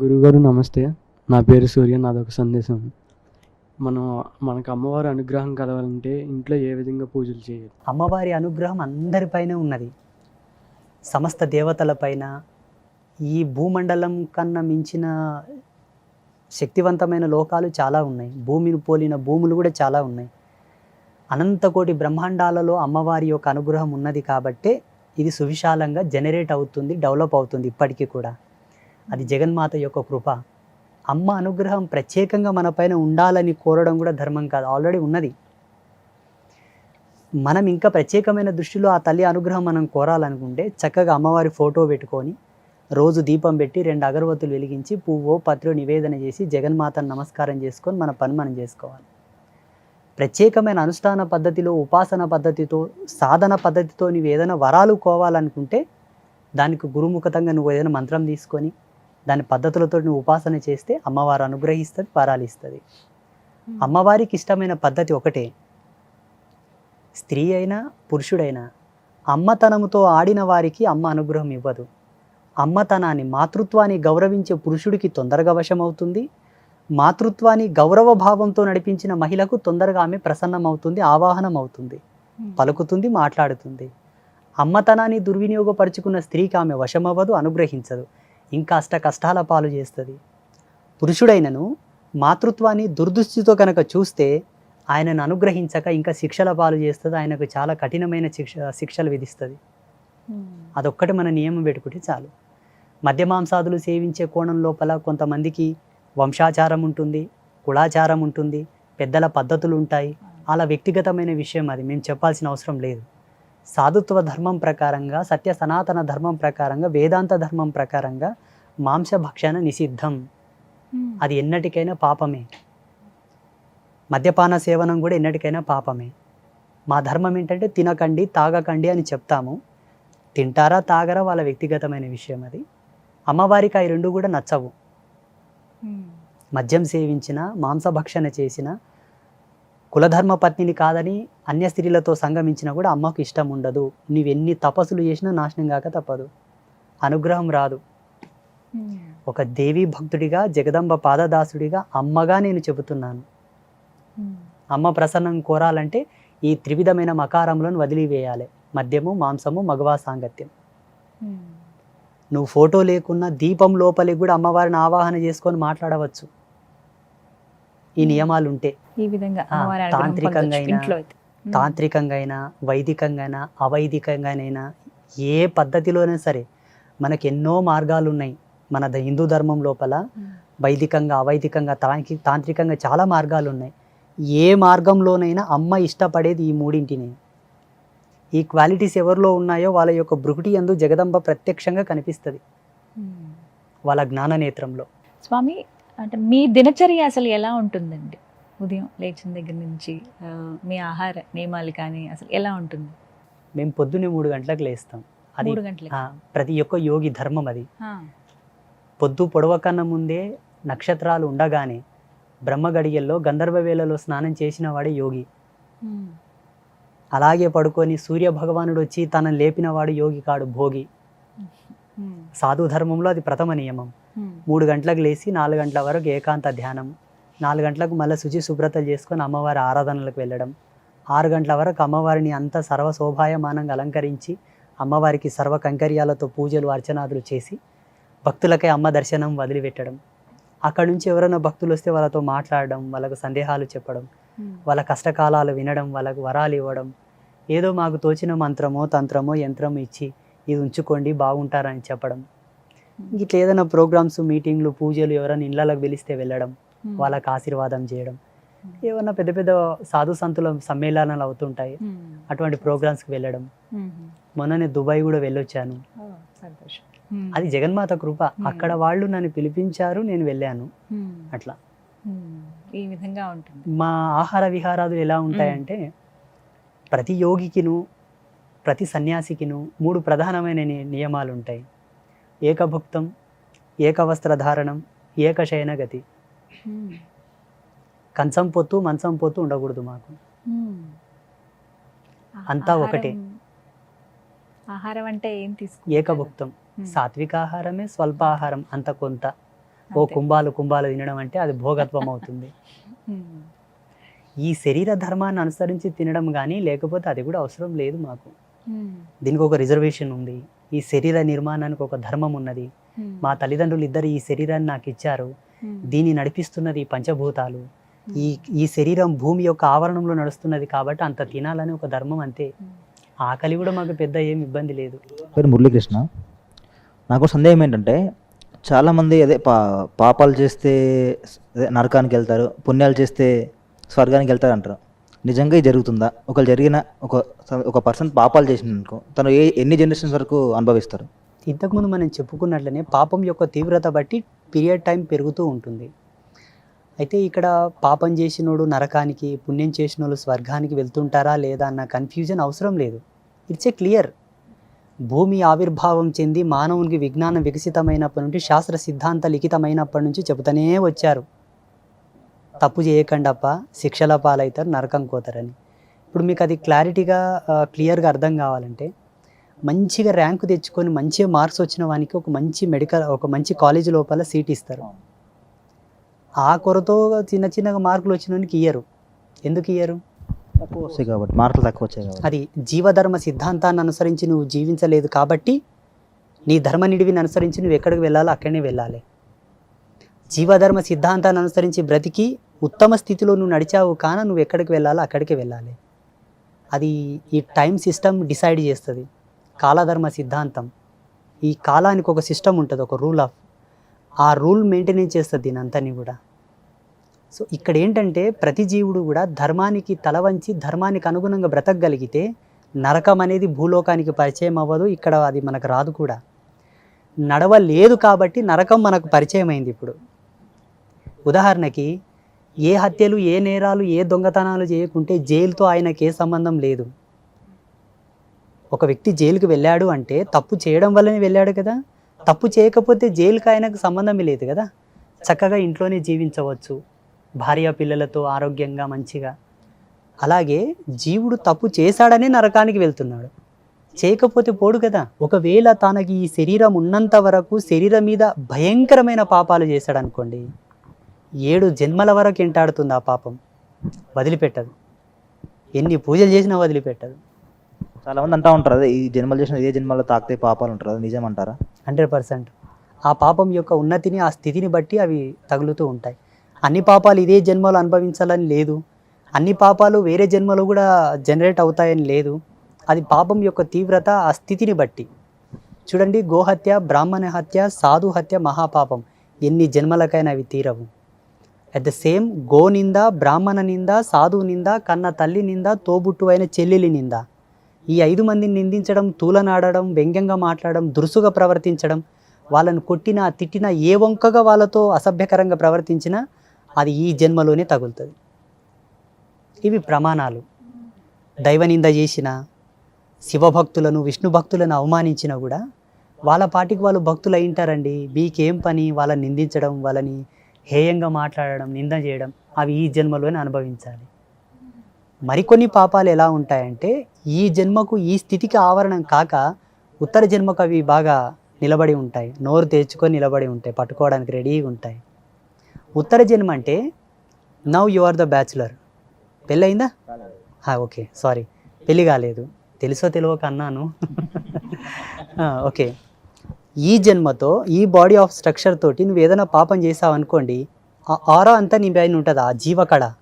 గురుగారు నమస్తే. నా పేరు సూర్య నాదొక సందేశం. మనం మనకు అమ్మవారి అనుగ్రహం కలవాలంటే ఇంట్లో ఏ విధంగా పూజలు చేయాలి? అమ్మవారి అనుగ్రహం అందరిపైన ఉన్నది. సమస్త దేవతలపైన ఈ భూమండలం కన్నా మించిన శక్తివంతమైన లోకాలు చాలా ఉన్నాయి. భూమిని పోలిన భూములు కూడా చాలా ఉన్నాయి. అనంతకోటి బ్రహ్మాండాలలో అమ్మవారి యొక్క అనుగ్రహం ఉన్నది కాబట్టే ఇది సువిశాలంగా జనరేట్ అవుతుంది డెవలప్ అవుతుంది ఇప్పటికీ కూడా. అది జగన్మాత యొక్క కృప. అమ్మ అనుగ్రహం ప్రత్యేకంగా మన పైన ఉండాలని కోరడం కూడా ధర్మం కాదు ఆల్రెడీ ఉన్నది. మనం ఇంకా ప్రత్యేకమైన దృష్టిలో ఆ తల్లి అనుగ్రహం మనం కోరాలనుకుంటే చక్కగా అమ్మవారి ఫోటో పెట్టుకొని రోజు దీపం పెట్టి రెండు అగరబత్తులు వెలిగించి పువ్వో పత్రో నివేదన చేసి జగన్మాతను నమస్కారం చేసుకొని మన పని మనం చేసుకోవాలి. ప్రత్యేకమైన అనుష్ఠాన పద్ధతిలో ఉపాసన పద్ధతితో సాధన పద్ధతితో నువ్వు ఏదైనా వరాలు కోవాలనుకుంటే దానికి గురుముఖతంగా నువ్వు ఏదైనా మంత్రం తీసుకొని దాని పద్ధతులతో నువ్వు ఉపాసన చేస్తే అమ్మవారు అనుగ్రహిస్తుంది వరాలు ఇస్తుంది అమ్మవారికి ఇష్టమైన పద్ధతి ఒకటే. స్త్రీ అయినా పురుషుడైనా అమ్మతనముతో ఆడిన వారికి అమ్మ అనుగ్రహం ఇవ్వదు. అమ్మతనాన్ని మాతృత్వాన్ని గౌరవించే పురుషుడికి తొందరగా వశమవుతుంది. మాతృత్వాన్ని గౌరవ భావంతో నడిపించిన మహిళకు తొందరగా ఆమె ప్రసన్నమవుతుంది ఆవాహనం అవుతుంది పలుకుతుంది మాట్లాడుతుంది. అమ్మతనాన్ని దుర్వినియోగపరుచుకున్న స్త్రీకి ఆమె వశమవ్వదు అనుగ్రహించదు. ఇంకా అష్ట కష్టాల పాలు చేస్తుంది. పురుషుడైనను మాతృత్వాన్ని దుర్దృష్టితో కనుక చూస్తే ఆయనను అనుగ్రహించక ఇంకా శిక్షల పాలు చేస్తుంది ఆయనకు చాలా కఠినమైన శిక్ష శిక్షలు విధిస్తుంది. అదొక్కటి మన నియమం పెట్టుకుంటే చాలు. మద్య మాంసాదులు సేవించే కోణం లోపల కొంతమందికి వంశాచారం ఉంటుంది కులాచారం ఉంటుంది పెద్దల పద్ధతులు ఉంటాయి. అలా వ్యక్తిగతమైన విషయం అది మేము చెప్పాల్సిన అవసరం లేదు. సాధుత్వ ధర్మం ప్రకారంగా సత్య సనాతన ధర్మం ప్రకారంగా వేదాంత ధర్మం ప్రకారంగా మాంసభక్షణ నిషిద్ధం. అది ఎన్నటికైనా పాపమే. మద్యపాన సేవనం కూడా ఎన్నటికైనా పాపమే. మా ధర్మం ఏంటంటే తినకండి తాగకండి అని చెప్తాము. తింటారా తాగరా వాళ్ళ వ్యక్తిగతమైన విషయం అది. అమ్మవారికి అవి రెండు కూడా నచ్చవు. మద్యం సేవించిన మాంసభక్షణ చేసిన కులధర్మ పత్నిని కాదని అన్య స్త్రీలతో సంగమించినా కూడా అమ్మకు ఇష్టం ఉండదు. నీవెన్ని తపస్సులు చేసినా నాశనం కాక తప్పదు. అనుగ్రహం రాదు. ఒక దేవీ భక్తుడిగా జగదంబ పాదదాసుడిగా అమ్మగా నేను చెబుతున్నాను. అమ్మ ప్రసన్నం కోరాలంటే ఈ త్రివిధమైన మకారములను వదిలివేయాలి. మద్యము మాంసము మగవా సాంగత్యం. నువ్వు ఫోటో లేకున్నా దీపం లోపలికి కూడా అమ్మవారిని ఆవాహన చేసుకొని మాట్లాడవచ్చు. ఈ నియమాలు ఉంటే ఈ విధంగా తాంత్రికంగా. తాంత్రికంగా అయినా వైదికంగా అయినా అవైదికంగానైనా ఏ పద్ధతిలోనైనా సరే మనకి ఎన్నో మార్గాలు ఉన్నాయి మన ద- హిందూ ధర్మం లోపల. వైదికంగా అవైదికంగా తాంత్రి తాంత్రికంగా చాలా మార్గాలు ఉన్నాయి ఏ మార్గంలోనైనా అమ్మ ఇష్టపడేది ఈ మూడింటిని. ఈ క్వాలిటీస్ ఎవరిలో ఉన్నాయో వాళ్ళ యొక్క భృకుటి ఎందు జగదంబ ప్రత్యక్షంగా కనిపిస్తుంది. వాళ్ళ జ్ఞాన నేత్రంలో స్వామి అంటే మీ దినచర్య అసలు ఎలా ఉంటుందండి ఉదయం లేచిన దగ్గర నుంచి మీ ఆహార నియమాలు కానీ అసలు ఎలా ఉంటుంది మేము పొద్దున్నే మూడు గంటలకు లేస్తాం అది ప్రతి ఒక్క యోగి ధర్మం అది. పొద్దు పొడవ కన్నా ముందే నక్షత్రాలు ఉండగానే బ్రహ్మ గడియల్లో గంధర్వ వేళలో స్నానం చేసిన వాడే యోగి. అలాగే పడుకొని సూర్య భగవానుడు వచ్చి తనను లేపిన వాడు యోగి కాడు భోగి. సాధు ధర్మంలో అది ప్రథమ నియమం. మూడు గంటలకు లేచి నాలుగు గంటల వరకు ఏకాంత ధ్యానం. నాలుగు గంటలకు మళ్ళీ శుచి శుభ్రతలు చేసుకొని అమ్మవారి ఆరాధనలకు వెళ్ళడం. ఆరు గంటల వరకు అమ్మవారిని అంత సర్వ శోభాయమానంగా అలంకరించి అమ్మవారికి సర్వ కంకర్యాలతో పూజలు అర్చనాదులు చేసి భక్తులకై అమ్మ దర్శనం వదిలిపెట్టడం. అక్కడి నుంచి ఎవరైనా భక్తులు వస్తే వాళ్ళతో మాట్లాడడం వాళ్ళకు సందేహాలు చెప్పడం ఉమ్. వాళ్ళ కష్టకాలాలు వినడం వాళ్ళకు వరాలు ఇవ్వడం. ఏదో మాకు తోచిన మంత్రమో తంత్రమో యంత్రమో ఇచ్చి ఇది ఉంచుకోండి బాగుంటారని చెప్పడం. ఇట్లా ఏదైనా ప్రోగ్రామ్స్ మీటింగ్లు పూజలు ఎవరైనా ఇళ్ళకి పిలిస్తే వెళ్ళడం. వాళ్ళకి ఆశీర్వాదం చేయడం. ఏమన్నా పెద్ద పెద్ద సాధు సంతుల సమ్మేళనాలు అవుతుంటాయి. అటువంటి ప్రోగ్రామ్స్కి వెళ్ళడం. మొన్ననే దుబాయ్ కూడా వెళ్ళొచ్చాను. అది జగన్మాత కృప. అక్కడ వాళ్ళు నన్ను పిలిపించారు నేను వెళ్ళాను. అట్లా. ఈ విధంగా ఉంటుంది మా ఆహార విహారాదులు ఎలా ఉంటాయంటే ప్రతి యోగికిను ప్రతి సన్యాసికిను మూడు ప్రధానమైన నియమాలు ఉంటాయి ఏకభుక్తం ఏకవస్త్రధారణం ఏకశయన గతి. కంచం పొత్తు మంచం పొత్తు ఉండకూడదు మాకు. అంతా ఒకటే. ఆహారం అంటే ఏం తీసుకు ఏకభుక్తం సాత్విక ఆహారమే స్వల్ప ఆహారం అంత కొంత ఓ. కుంభాలు కుంభాలు తినడం అంటే అది భోగత్వం అవుతుంది. ఈ శరీర ధర్మాన్ని అనుసరించి తినడం కానీ లేకపోతే అది కూడా అవసరం లేదు మాకు. దీనికి ఒక రిజర్వేషన్ ఉంది ఈ శరీర నిర్మాణానికి ఒక ధర్మం ఉన్నది. మా తల్లిదండ్రులు ఇద్దరు ఈ శరీరాన్ని నాకు ఇచ్చారు. దీన్ని నడిపిస్తున్నది ఈ పంచభూతాలు. ఈ ఈ శరీరం భూమి యొక్క ఆవరణంలో నడుస్తున్నది కాబట్టి అంత తినాలని ఒక ధర్మం అంతే. ఆకలి కూడా మాకు పెద్ద ఏం ఇబ్బంది లేదు. పేరు మురళీకృష్ణ. నాకు సందేహం ఏంటంటే చాలామంది అదే పా పాపాలు చేస్తే నరకానికి వెళ్తారు పుణ్యాలు చేస్తే స్వర్గానికి వెళ్తారు అంటారు నిజంగా ఇది జరుగుతుందా? ఒకరు జరిగిన ఒక ఒక పర్సన్ పాపాలు చేసినందుకు తను ఏ ఎన్ని జనరేషన్స్ వరకు అనుభవిస్తారు? ఇంతకుముందు మనం చెప్పుకున్నట్లనే పాపం యొక్క తీవ్రత బట్టి పీరియడ్ టైం పెరుగుతూ ఉంటుంది. అయితే ఇక్కడ పాపం చేసినోడు నరకానికి పుణ్యం చేసినోళ్ళు స్వర్గానికి వెళ్తుంటారా లేదా అన్న కన్ఫ్యూజన్ అవసరం లేదు. It's a clear. భూమి ఆవిర్భావం చెంది మానవునికి విజ్ఞానం వికసితమైనప్పటి నుండి శాస్త్ర సిద్ధాంత లిఖితమైనప్పటి నుంచి చెబుతూనే వచ్చారు. తప్పు చేయకండప్ప శిక్షల పాలవుతారు నరకం కోతారని. ఇప్పుడు మీకు అది క్లారిటీగా క్లియర్గా అర్థం కావాలంటే మంచిగా ర్యాంకు తెచ్చుకొని మంచిగా మార్క్స్ వచ్చిన వానికి ఒక మంచి మెడికల్ ఒక మంచి కాలేజ్ లోపల సీట్ ఇస్తారు. ఆ కొరతో చిన్న చిన్నగా మార్కులు వచ్చిన వానికి ఇయ్యరు. ఎందుకు ఇయ్యరు? తక్కువ వస్తాయి కాబట్టి మార్కులు తక్కువ వచ్చాయి కాబట్టి. అది జీవధర్మ సిద్ధాంతాన్ని అనుసరించి నువ్వు జీవించలేదు కాబట్టి నీ ధర్మ నిడివిని అనుసరించి నువ్వు ఎక్కడికి వెళ్ళాలో అక్కడనే వెళ్ళాలి. జీవధర్మ సిద్ధాంతాన్ని అనుసరించి బ్రతికి ఉత్తమ స్థితిలో నువ్వు నడిచావు కాన నువ్వు ఎక్కడికి వెళ్ళాలో అక్కడికి వెళ్ళాలి. అది ఈ టైం సిస్టమ్ డిసైడ్ చేస్తుంది. కాలధర్మ సిద్ధాంతం. ఈ కాలానికి ఒక సిస్టమ్ ఉంటుంది ఒక రూల్ ఆఫ్. ఆ రూల్ మెయింటెనెన్స్ చేస్తుంది దీని అంతని కూడా. సో ఇక్కడ ఏంటంటే ప్రతి జీవుడు కూడా ధర్మానికి తల వంచి ధర్మానికి అనుగుణంగా బ్రతకగలిగితే నరకం అనేది భూలోకానికి పరిచయం అవ్వదు ఇక్కడ అది మనకు రాదు కూడా. నడవలేదు కాబట్టి నరకం మనకు పరిచయం అయింది ఇప్పుడు. ఉదాహరణకి ఏ హత్యలు ఏ నేరాలు ఏ దొంగతనాలు చేయకుంటే జైలుతో ఆయనకి ఏ సంబంధం లేదు. ఒక వ్యక్తి జైలుకి వెళ్ళాడు అంటే తప్పు చేయడం వల్లనే వెళ్ళాడు కదా. తప్పు చేయకపోతే జైలుకి ఆయనకు సంబంధమే లేదు కదా. చక్కగా ఇంట్లోనే జీవించవచ్చు. భార్య పిల్లలతో ఆరోగ్యంగా మంచిగా. అలాగే జీవుడు తప్పు చేశాడనే నరకానికి వెళ్తున్నాడు. చేయకపోతే పోడు కదా. ఒకవేళ తనకి ఈ శరీరం ఉన్నంత వరకు శరీరం మీద భయంకరమైన పాపాలు చేశాడు అనుకోండి ఏడు జన్మల వరకు ఎంటాడుతుంది ఆ పాపం. వదిలిపెట్టదు. ఎన్ని పూజలు చేసినా వదిలిపెట్టదు. చాలామంది అంటూ ఉంటారు అదే ఈ జన్మలు చేసిన ఏ జన్మలో తాకితే పాపాలు ఉంటారు అది నిజం అంటారా? Hundred percent. ఆ పాపం యొక్క ఉన్నతిని ఆ స్థితిని బట్టి అవి తగులుతూ ఉంటాయి. అన్ని పాపాలు ఇదే జన్మలో అనుభవించాలని లేదు. అన్ని పాపాలు వేరే జన్మలో కూడా జనరేట్ అవుతాయని లేదు. అది పాపం యొక్క తీవ్రత ఆ స్థితిని బట్టి. చూడండి గోహత్య బ్రాహ్మణ హత్య సాధు హత్య మహాపాపం. ఎన్ని జన్మలకైనా అవి తీరవు. అట్ ద సేమ్ గో నింద బ్రాహ్మణ నింద సాధువు నింద కన్న తల్లి నింద తోబుట్టు అయిన చెల్లెలి నింద. ఈ ఐదు మందిని నిందించడం తూలనాడడం వ్యంగ్యంగా మాట్లాడడం దురుసుగా ప్రవర్తించడం వాళ్ళను కొట్టినా తిట్టినా ఏ వంకగా వాళ్ళతో అసభ్యకరంగా ప్రవర్తించినా అది ఈ జన్మలోనే తగులుతుంది. ఇవి ప్రమాణాలు. దైవనింద చేసిన శివభక్తులను విష్ణు భక్తులను అవమానించినా కూడా వాళ్ళ పాటికి వాళ్ళు భక్తులు అయింటారండి మీకేం పని? వాళ్ళని నిందించడం వాళ్ళని హేయంగా మాట్లాడడం నింద చేయడం అవి ఈ జన్మలోనే అనుభవించాలి. మరికొన్ని పాపాలు ఎలా ఉంటాయంటే ఈ జన్మకు ఈ స్థితికి ఆవరణం కాక ఉత్తర జన్మకు అవి బాగా నిలబడి ఉంటాయి. నోరు తెచ్చుకొని నిలబడి ఉంటాయి. పట్టుకోవడానికి రెడీగా ఉంటాయి. ఉత్తర జన్మ అంటే now you are the bachelor. పెళ్ళయిందా? Okay sorry. పెళ్ళి కాలేదు. తెలుసో తెలియక అన్నాను. ఓకే. ఈ జన్మతో ఈ బాడీ ఆఫ్ స్ట్రక్చర్ తోటి నువ్వు ఏదైనా పాపం చేసావు అనుకోండి ఆ ఆరా అంతా నీ పైన ఉంటుంది? ఆ జీవకళ.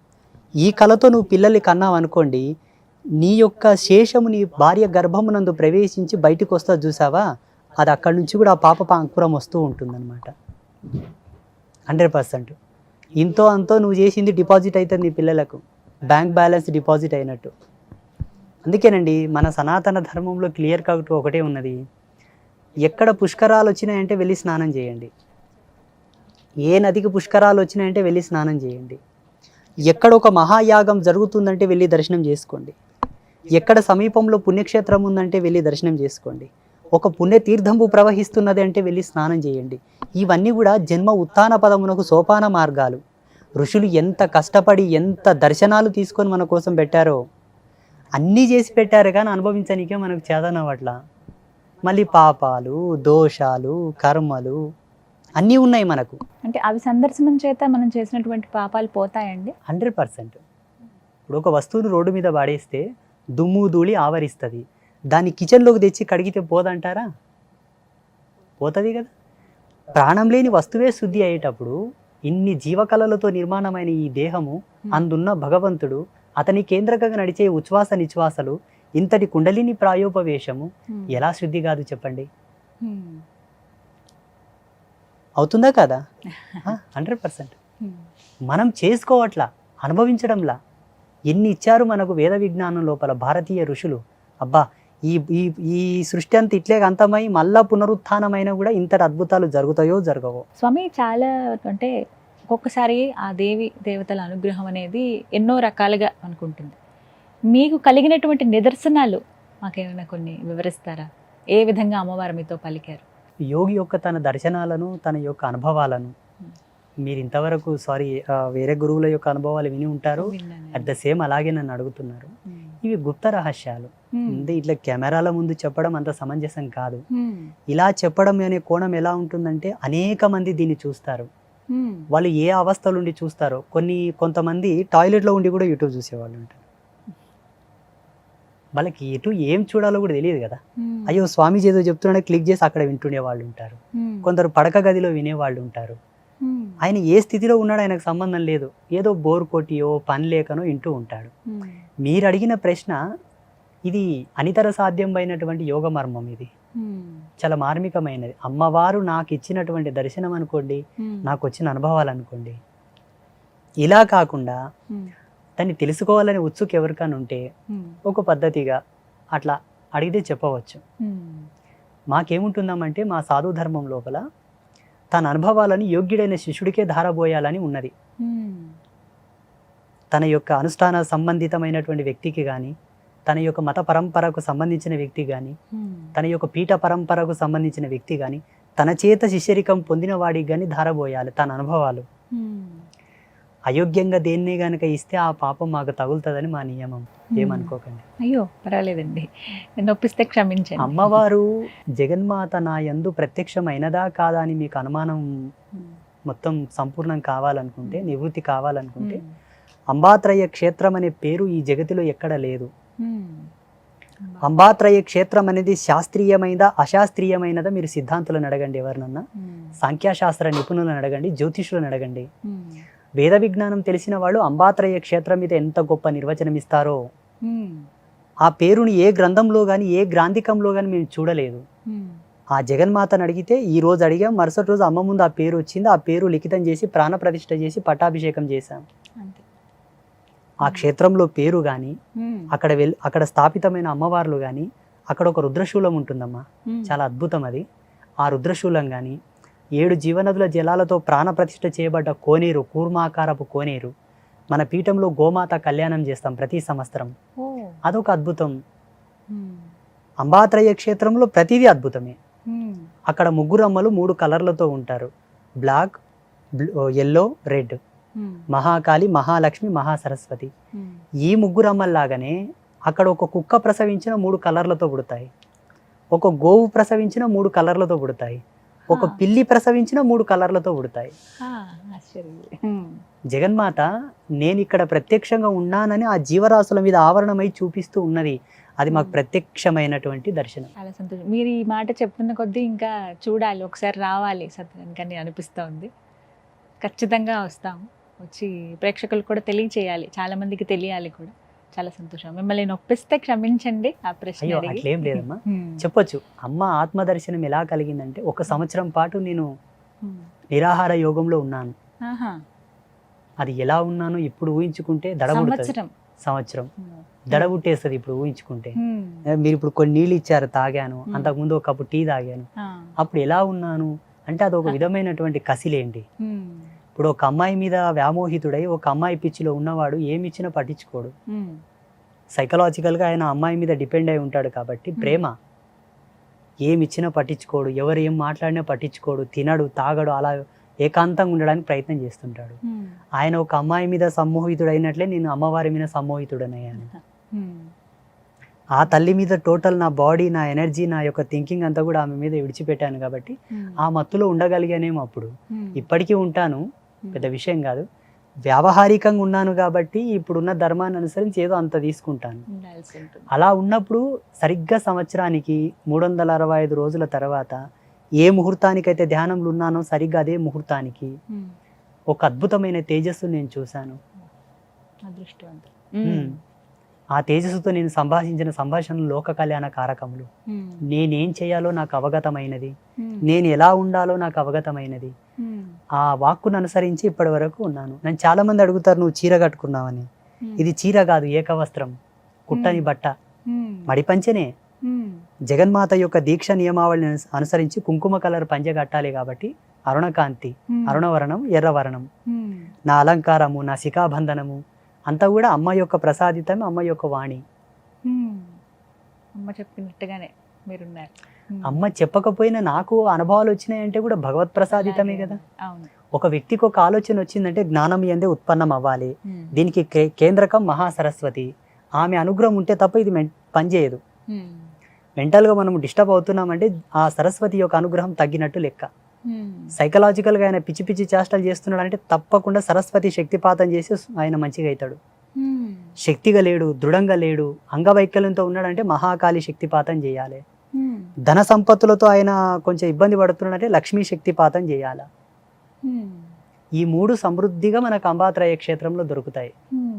ఈ కళతో నువ్వు పిల్లల్ని కన్నావు అనుకోండి నీ యొక్క శేషము నీ భార్య గర్భమునందు ప్రవేశించి బయటకు వస్తా చూసావా? అది అక్కడి నుంచి కూడా ఆ పాప అంకురం వస్తూ ఉంటుందన్నమాట. Hundred percent. ఇంతో అంతో నువ్వు చేసింది డిపాజిట్ అవుతుంది నీ పిల్లలకు. బ్యాంక్ బ్యాలెన్స్ డిపాజిట్ అయినట్టు. అందుకేనండి మన సనాతన ధర్మంలో క్లియర్ కట్ ఒకటే ఉన్నది. ఎక్కడ పుష్కరాలు వచ్చినాయంటే వెళ్ళి స్నానం చేయండి. ఏ నదికి పుష్కరాలు వచ్చినాయంటే వెళ్ళి స్నానం చేయండి. ఎక్కడ ఒక మహాయాగం జరుగుతుందంటే వెళ్ళి దర్శనం చేసుకోండి. ఎక్కడ సమీపంలో పుణ్యక్షేత్రం ఉందంటే వెళ్ళి దర్శనం చేసుకోండి. ఒక పుణ్యతీర్థంపు ప్రవహిస్తున్నది అంటే వెళ్ళి స్నానం చేయండి. ఇవన్నీ కూడా జన్మ ఉత్థాన పదమునకు సోపాన మార్గాలు. ఋషులు ఎంత కష్టపడి ఎంత దర్శనాలు తీసుకొని మన కోసం పెట్టారో అన్నీ చేసి పెట్టారు కానీ అనుభవించనికే మనకు చేదనవట్ల మళ్ళీ పాపాలు దోషాలు కర్మలు అన్నీ ఉన్నాయి మనకు. అంటే అవి సందర్శనం చేత మనం చేసినటువంటి పాపాలు పోతాయండి? Hundred percent. ఇప్పుడు ఒక వస్తువును రోడ్డు మీద పాడేస్తే దుమ్ము ధూళి ఆవరిస్తుంది. దాన్ని కిచెన్లోకి తెచ్చి కడిగితే పోదంటారా? పోతుంది కదా. ప్రాణం లేని వస్తువే శుద్ధి అయ్యేటప్పుడు ఇన్ని జీవకళలతో నిర్మాణమైన ఈ దేహము అందున్న భగవంతుడు అతని కేంద్రకంగా నడిచే ఉచ్ఛ్వాస నిశ్వాసలు ఇంతటి కుండలిని ప్రాయోపవేశము ఎలా శుద్ధి కాదు చెప్పండి. అవుతుందా కదా? Hundred percent. మనం చేసుకోవట్లా అనుభవించడంలా. ఎన్ని ఇచ్చారు మనకు వేద విజ్ఞానం లోపల భారతీయ ఋషులు? అబ్బా ఈ ఈ ఈ సృష్టి అంత ఇట్లే అంతమై మళ్ళా పునరుత్థానమైన కూడా ఇంతటి అద్భుతాలు జరుగుతాయో జరగవో? స్వామి చాలా అంటే ఒక్కొక్కసారి ఆ దేవి దేవతల అనుగ్రహం అనేది ఎన్నో రకాలుగా అనుకుంటుంది. మీకు కలిగినటువంటి నిదర్శనాలు మాకేమైనా కొన్ని వివరిస్తారా ఏ విధంగా అమ్మవారు మీతో పలికారు యోగి యొక్క తన దర్శనాలను తన యొక్క అనుభవాలను మీరు ఇంతవరకు సారీ వేరే గురువుల యొక్క అనుభవాలు విని ఉంటారు. అట్ ద సేమ్ అలాగే నన్ను అడుగుతున్నారు హ్మ్. ఇవి గుప్త రహస్యాలు. అంటే ఇట్లా కెమెరాల ముందు చెప్పడం అంత సమంజసం కాదు. ఇలా చెప్పడం అనే కోణం ఎలా ఉంటుందంటే అనేక మంది దీన్ని చూస్తారు. వాళ్ళు ఏ అవస్థలు ఉండి చూస్తారో కొన్ని కొంతమంది టాయిలెట్లో ఉండి కూడా యూట్యూబ్ చూసేవాళ్ళు ఉంటారు వాళ్ళకి ఎటు ఏం చూడాలో కూడా తెలియదు కదా. అయ్యో స్వామీజీ ఏదో చెప్తున్నాడే క్లిక్ చేసి అక్కడ వింటుండే వాళ్ళు ఉంటారు. కొందరు పడక గదిలో వినేవాళ్ళు ఉంటారు. ఆయన ఏ స్థితిలో ఉన్నాడో ఆయనకు సంబంధం లేదు ఏదో బోర్ కొట్టియో పని లేకనో వింటూ ఉంటాడు. మీరు అడిగిన ప్రశ్న ఇది అనితర సాధ్యమైనటువంటి యోగ మర్మం ఇది. చాలా మార్మికమైనది అమ్మవారు నాకు ఇచ్చినటువంటి దర్శనం అనుకోండి. నాకు వచ్చిన అనుభవాలు అనుకోండి ఇలా కాకుండా. దాన్ని తెలుసుకోవాలనే ఉత్సుకు ఎవరికైనా ఉంటే. ఒక పద్ధతిగా అట్లా అడిగితే చెప్పవచ్చు. మాకేముంటుందామంటే మా సాధు ధర్మం లోపల తన అనుభవాలను యోగ్యుడైన శిష్యుడికే ధారబోయాలని ఉన్నది. తన యొక్క అనుష్ఠాన సంబంధితమైనటువంటి వ్యక్తికి కానీ తన యొక్క మత పరంపరకు సంబంధించిన వ్యక్తి కానీ. తన యొక్క పీఠ పరంపరకు సంబంధించిన వ్యక్తి కానీ తన చేత శిష్యరికం పొందిన వాడికి కానీ ధారబోయాలి తన అనుభవాలు. అయోగ్యంగా దేన్నే గనక ఇస్తే ఆ పాపం మాకు తగులుతుందని మా నియమం ఏమనుకోకండి అయ్యో పర్వాలేదండి నొప్పిస్తే క్షమించండి అమ్మవారు జగన్మాత నా యందు ప్రత్యక్షమైనదా కాదా అని మీకు అనుమానం. మొత్తం సంపూర్ణం కావాలనుకుంటే నివృత్తి కావాలనుకుంటే. అంబాత్రయ క్షేత్రం అనే పేరు ఈ జగతిలో ఎక్కడ లేదు. అంబాత్రయ క్షేత్రం అనేది శాస్త్రీయమైనదా అశాస్త్రీయమైనదా మీరు సిద్ధాంతులను అడగండి ఎవరినన్నా. సాంఖ్యశాస్త్ర నిపుణులను అడగండి జ్యోతిషులను అడగండి. వేద విజ్ఞానం తెలిసిన వాళ్ళు అంబాత్రయ క్షేత్రం మీద ఎంత గొప్ప నిర్వచనం ఇస్తారో. ఆ పేరుని ఏ గ్రంథంలో కానీ ఏ గ్రాంధికంలో కానీ మేము చూడలేదు. ఆ జగన్మాతను అడిగితే ఈ రోజు అడిగాం మరుసటి రోజు అమ్మ ముందు ఆ పేరు వచ్చింది ఆ పేరు లిఖితం చేసి ప్రాణప్రతిష్ఠ చేసి పట్టాభిషేకం చేశాం ఆ క్షేత్రంలో పేరు కానీ. అక్కడ వెల్ అక్కడ స్థాపితమైన అమ్మవార్లు కానీ అక్కడ ఒక రుద్రశూలం ఉంటుందమ్మా. చాలా అద్భుతం అది ఆ రుద్రశూలం కానీ ఏడు జీవనదుల జలాలతో ప్రాణప్రతిష్ఠ చేయబడ్డ కోనేరు కూర్మాకారపు కోనేరు మన పీఠంలో గోమాత కళ్యాణం చేస్తాం ప్రతి సంవత్సరం. అదొక అద్భుతం. అంబాత్రయ క్షేత్రంలో ప్రతిదీ అద్భుతమే. అక్కడ ముగ్గురు అమ్మలు మూడు కలర్లతో ఉంటారు black yellow red. Mahakali Mahalakshmi Mahasaraswati. ఈ ముగ్గురు అమ్మల్లాగానే అక్కడ ఒక కుక్క ప్రసవించిన మూడు కలర్లతో పుడతాయి ఒక గోవు ప్రసవించిన మూడు కలర్లతో పుడతాయి ఒక. పిల్లి ప్రసవించిన మూడు కలర్లతో పుడతాయి. జగన్మాత నేను ఇక్కడ ప్రత్యక్షంగా ఉన్నానని ఆ జీవరాశుల మీద ఆవరణమై చూపిస్తూ ఉన్నది. అది మాకు. ప్రత్యక్షమైనటువంటి దర్శనం. చాలా సంతోషం. మీరు ఈ మాట చెప్తున్న కొద్దీ ఇంకా చూడాలి ఒకసారి రావాలి సత్యానికి అని అనిపిస్తోంది. ఖచ్చితంగా వస్తాము వచ్చి ప్రేక్షకులు కూడా తెలియచేయాలి చాలా మందికి తెలియాలి కూడా. చాలా సంతోషం మిమ్మల్ని నొప్పిస్తే క్షమించండి ఆ ప్రశ్న అయ్యో. అట్లేం లేదమ్మా. చెప్పొచ్చు అమ్మ ఆత్మ దర్శనం ఎలా కలిగిందంటే ఒక సంవత్సరం పాటు నేను. నిరాహార యోగంలో ఉన్నాను. అది ఎలా ఉన్నానో ఇప్పుడు ఊహించుకుంటే దడబుడుతుంది సంవత్సరం. దడబుట్టేస్తుంది ఇప్పుడు ఊహించుకుంటే మీరు ఇప్పుడు కొన్ని నీళ్ళు ఇచ్చారు తాగాను. అంతకుముందు ఒక కప్పు టీ తాగాను. అప్పుడు ఎలా ఉన్నాను అంటే అది ఒక. విధమైనటువంటి కసిలేంటి హ్మ్. ఇప్పుడు ఒక అమ్మాయి మీద వ్యామోహితుడై ఒక అమ్మాయి పిచ్చిలో ఉన్నవాడు ఏమి ఇచ్చినా పట్టించుకోడు. సైకలాజికల్గా ఆయన అమ్మాయి మీద డిపెండ్ అయి ఉంటాడు కాబట్టి. ప్రేమ. ఏమి ఇచ్చినా పట్టించుకోడు ఎవరు ఏం మాట్లాడినా పట్టించుకోడు తినడు తాగడు అలా ఏకాంతంగా ఉండడానికి ప్రయత్నం చేస్తుంటాడు. ఆయన ఒక అమ్మాయి మీద సమ్మోహితుడైనట్లే నేను అమ్మవారి మీద సమ్మోహితుడనయ్యాను. ఆ తల్లి మీద టోటల్ నా బాడీ నా ఎనర్జీ నా యొక్క థింకింగ్ అంతా కూడా ఆమె మీద విడిచిపెట్టాను కాబట్టి ఆ మత్తులో ఉండగలిగానేమో అప్పుడు. ఇప్పటికీ ఉంటాను. పెద్ద విషయం కాదు. వ్యావహారికంగా ఉన్నాను కాబట్టి ఇప్పుడున్న ధర్మాన్ని అనుసరించి ఏదో అంత తీసుకుంటాను. అలా ఉన్నప్పుడు సరిగ్గా సంవత్సరానికి మూడు వందల అరవై ఐదు రోజుల తర్వాత ఏ ముహూర్తానికైతే ధ్యానంలో ఉన్నానో సరిగ్గా అదే ముహూర్తానికి ఒక అద్భుతమైన తేజస్సు నేను చూశాను. ఆ తేజస్సుతో నేను సంభాషించిన సంభాషణలు లోక కళ్యాణ కారకములు. నేనేం చేయాలో నాకు అవగతమైనది. నేను ఎలా ఉండాలో నాకు అవగతమైనది. ఆ వాక్కును అనుసరించి ఇప్పటి వరకు ఉన్నాను. నేను చాలా మంది అడుగుతారు నువ్వు చీర కట్టుకున్నావని. ఇది చీర కాదు ఏకవస్త్రం. కుట్టని. బట్ట. మడిపంచనే జగన్మాత యొక్క దీక్ష నియమావళిని అను- అనుసరించి కుంకుమ కలర్ పంచె కట్టాలి కాబట్టి అరుణకాంతి అరుణవర్ణం ఎర్రవర్ణం. నా అలంకారము నా శిఖాబంధనము అంతా కూడా అమ్మ యొక్క ప్రసాదితం అమ్మ యొక్క వాణి. అమ్మ చెప్పినట్టుగానే మీరున్నారు. అమ్మ చెప్పకపోయినా నాకు అనుభవాలు వచ్చినాయంటే కూడా భగవత్ ప్రసాదితమే. కదా. ఒక వ్యక్తికి ఒక ఆలోచన వచ్చిందంటే జ్ఞానం ఎందే ఉత్పన్నం అవ్వాలి. దీనికి కేంద్రకం మహాసరస్వతి. ఆమె అనుగ్రహం ఉంటే తప్ప ఇది పనిచేయదు మెంటల్గా మనం డిస్టర్బ్ అవుతున్నామంటే ఆ సరస్వతి యొక్క అనుగ్రహం తగ్గినట్టు లెక్క. సైకలాజికల్గా ఆయన పిచ్చి పిచ్చి చేష్టలు చేస్తున్నాడు అంటే తప్పకుండా సరస్వతి శక్తిపాతం చేసి ఆయన మంచిగా అవుతాడు. శక్తిగా లేడు దృఢంగా లేడు అంగవైకల్యంతో ఉన్నాడంటే మహాకాళి శక్తిపాతం చేయాలి. ధన సంపత్తులతో ఆయన కొంచెం ఇబ్బంది పడుతున్నాడంటే లక్ష్మీ శక్తిపాతం చేయాలి? ఉమ్, ఈ మూడు సమృద్ధిగా మనకు అంబాత్రయ క్షేత్రంలో దొరుకుతాయి. ఉమ్.